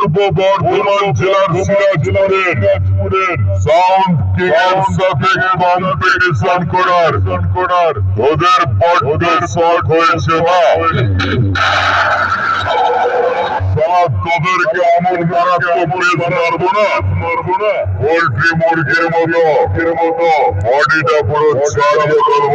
পূর্ব বর্ধমান জেলার সিরাজপুরের sound king সাথে কম্পিটিশন করার করার। ওদের বড্ড শট হয়েছে না তোদেরকে এমন মারাত্মক মুরগির মতো মতো। বডিটা পুরো ছাড়িয়ে ফেলব।